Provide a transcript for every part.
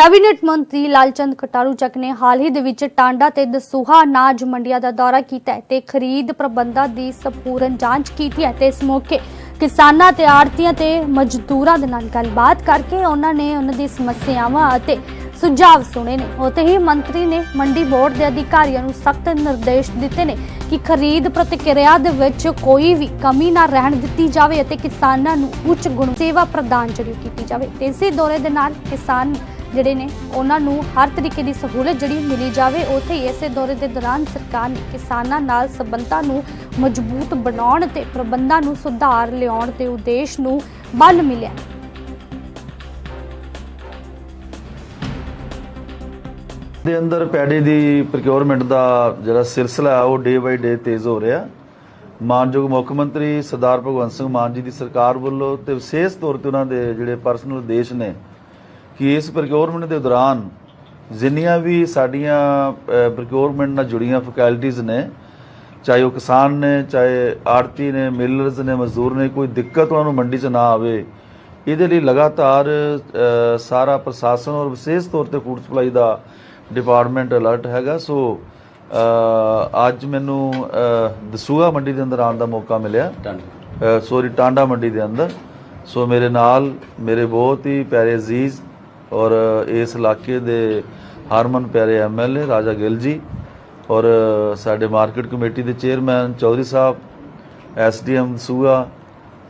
Cabinet ਮੰਤਰੀ ਲਾਲਚੰਦ ਕਟਾਰੂ ਚੱਕ ਨੇ ਹਾਲ ਹੀ ਦੇ ਵਿੱਚ ਟਾਂਡਾ ਤੇ ਦਸੂਹਾ ਅਨਾਜ ਮੰਡੀਆਂ ਦਾ ਦੌਰਾ ਕੀਤਾ ਹੈ ਤੇ ਖਰੀਦ ਪ੍ਰਬੰਧਾਂ ਦੀ ਸੰਪੂਰਨ ਜਾਂਚ ਕੀਤੀ ਹੈ ਤੇ ਇਸ ਮੌਕੇ ਕਿਸਾਨਾਂ ਤੇ ਆੜਤੀਆਂ ਤੇ ਮਜ਼ਦੂਰਾਂ ਦੇ ਨਾਲ ਗੱਲਬਾਤ ਕਰਕੇ ਉਹਨਾਂ ਨੇ ਉਹਨਾਂ ਦੀ ਸਮੱਸਿਆਵਾਂ ਅਤੇ ਸੁਝਾਅ ਸੁਣੇ ਨੇ। ਉੱਥੇ ਹੀ ਮੰਤਰੀ ਨੇ ਮੰਡੀ ਬੋਰਡ ਦੇ ਅਧਿਕਾਰੀਆਂ ਨੂੰ ਸਖਤ ਨਿਰਦੇਸ਼ ਦਿੱਤੇ ਨੇ ਕਿ ਖਰੀਦ ਪ੍ਰਤੀਕਿਰਿਆ ਦੇ ਵਿੱਚ ਕੋਈ ਵੀ ਕਮੀ ਨਾ ਰਹਿਣ ਦਿੱਤੀ ਜਾਵੇ ਅਤੇ ਕਿਸਾਨਾਂ ਨੂੰ ਉੱਚ ਗੁਣ, ਸੇਵਾ ਪ੍ਰਦਾਨ ਜਿਹੜੀ ਕੀਤੀ ਜਾਵੇ। ਤੇ ਇਸੇ ਦੌਰੇ ਦੇ ਨਾਲ ਕਿਸਾਨ ਜਿਹੜੇ ਨੇ, ਉਹਨਾਂ ਨੂੰ ਹਰ ਤਰੀਕੇ ਦੀ ਸਹੂਲਤ ਜਿਹੜੀ ਮਿਲੀ ਜਾਵੇ, ਉੱਥੇ ਹੀ ਇਸੇ ਦੌਰੇ ਦੇ ਦੌਰਾਨ ਸਰਕਾਰ ਨੇ ਕਿਸਾਨਾਂ ਨਾਲ ਸੰਬੰਧਾਂ ਨੂੰ ਮਜ਼ਬੂਤ ਬਣਾਉਣ ਤੇ ਪ੍ਰਬੰਧਾਂ ਨੂੰ ਸੁਧਾਰ ਲਿਆਉਣ ਤੇ ਉਦੇਸ਼ ਨੂੰ ਬਲ ਮਿਲਿਆ। ਦੇ ਅੰਦਰ ਪੈਡੀ ਦੀ ਪ੍ਰੋਕਿਉਰਮੈਂਟ ਦਾ ਜਿਹੜਾ ਸਿਲਸਿਲਾ ਉਹ ਡੇ ਬਾਈ ਡੇ ਤੇਜ਼ ਹੋ ਰਿਹਾ। ਮਾਨਯੋਗ ਮੁੱਖ ਮੰਤਰੀ ਸਰਦਾਰ ਭਗਵੰਤ ਸਿੰਘ ਮਾਨ ਜੀ ਦੀ ਸਰਕਾਰ ਵੱਲੋਂ ਤੇ ਵਿਸ਼ੇਸ਼ ਤੌਰ ਤੇ ਉਹਨਾਂ ਦੇ ਜਿਹੜੇ ਪਰਸਨਲ ਉਦੇਸ਼ ਨੇ ਕਿ ਇਸ ਪ੍ਰੋਕਿਉਰਮੈਂਟ ਦੇ ਦੌਰਾਨ ਜਿੰਨੀਆਂ ਵੀ ਸਾਡੀਆਂ ਪ੍ਰੋਕਿਉਰਮੈਂਟ ਨਾਲ ਜੁੜੀਆਂ ਫੈਕਲਟੀਆਂ ਨੇ ਚਾਹੇ ਉਹ ਕਿਸਾਨ ਨੇ ਚਾਹੇ ਆੜਤੀ ਨੇ ਮਿਲਰਸ ਨੇ ਮਜ਼ਦੂਰ ਨੇ ਕੋਈ ਦਿੱਕਤ ਉਹਨਾਂ ਨੂੰ ਮੰਡੀ 'ਚ ਨਾ ਆਵੇ ਇਹਦੇ ਲਈ ਲਗਾਤਾਰ ਸਾਰਾ ਪ੍ਰਸ਼ਾਸਨ ਔਰ ਵਿਸ਼ੇਸ਼ ਤੌਰ ਤੇ ਫੂਡ ਸਪਲਾਈ ਦਾ ਡਿਪਾਰਟਮੈਂਟ ਅਲਰਟ ਹੈਗਾ। ਸੋ ਅ, ਅੱਜ ਮੈਨੂੰ ਅ, ਦਸੂਹਾ ਮੰਡੀ ਦੇ ਅੰਦਰ ਆਉਣ ਦਾ ਮੌਕਾ ਮਿਲਿਆ। ਸੋਰੀ ਟਾਂਡਾ ਮੰਡੀ ਦੇ ਅੰਦਰ। ਸੋ ਮੇਰੇ ਨਾਲ ਮੇਰੇ ਬਹੁਤ ਹੀ ਪਿਆਰੇ ਅਜ਼ੀਜ਼ ਔਰ ਇਸ ਇਲਾਕੇ ਦੇ ਹਰਮਨ ਪਿਆਰੇ ਐਮਐਲਏ ਰਾਜਾ ਗਿੱਲ ਜੀ ਔਰ ਸਾਡੇ ਮਾਰਕੀਟ ਕਮੇਟੀ ਦੇ ਚੇਅਰਮੈਨ ਚੌਧਰੀ ਸਾਹਿਬ, ਐਸਡੀਐਮ ਸੂਆ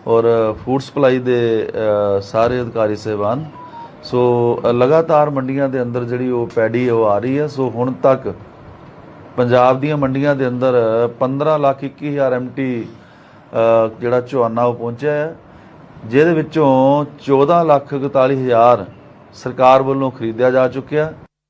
ਔਰ ਫੂਡ ਸਪਲਾਈ ਦੇ ਸਾਰੇ ਅਧਿਕਾਰੀ ਸਹਿਬਾਨ। ਸੋ ਲਗਾਤਾਰ ਮੰਡੀਆਂ ਦੇ ਅੰਦਰ ਜਿਹੜੀ ਉਹ ਪੈਡੀ ਉਹ ਆ ਰਹੀ ਹੈ। ਸੋ, ਹੁਣ ਤੱਕ ਪੰਜਾਬ ਦੀਆਂ ਮੰਡੀਆਂ ਦੇ ਅੰਦਰ 15 ਲੱਖ 21 ਹਜ਼ਾਰ ਐਮਟੀ ਜਿਹੜਾ ਝੋਨਾ ਉਹ ਪਹੁੰਚਿਆ ਹੈ। ਜਿਹਦੇ ਵਿੱਚੋਂ 14 ਲੱਖ 41 ਹਜ਼ਾਰ ਸਰਕਾਰ ਵੱਲੋਂ ਖਰੀਦਿਆ ਜਾ ਚੁੱਕਿਆ।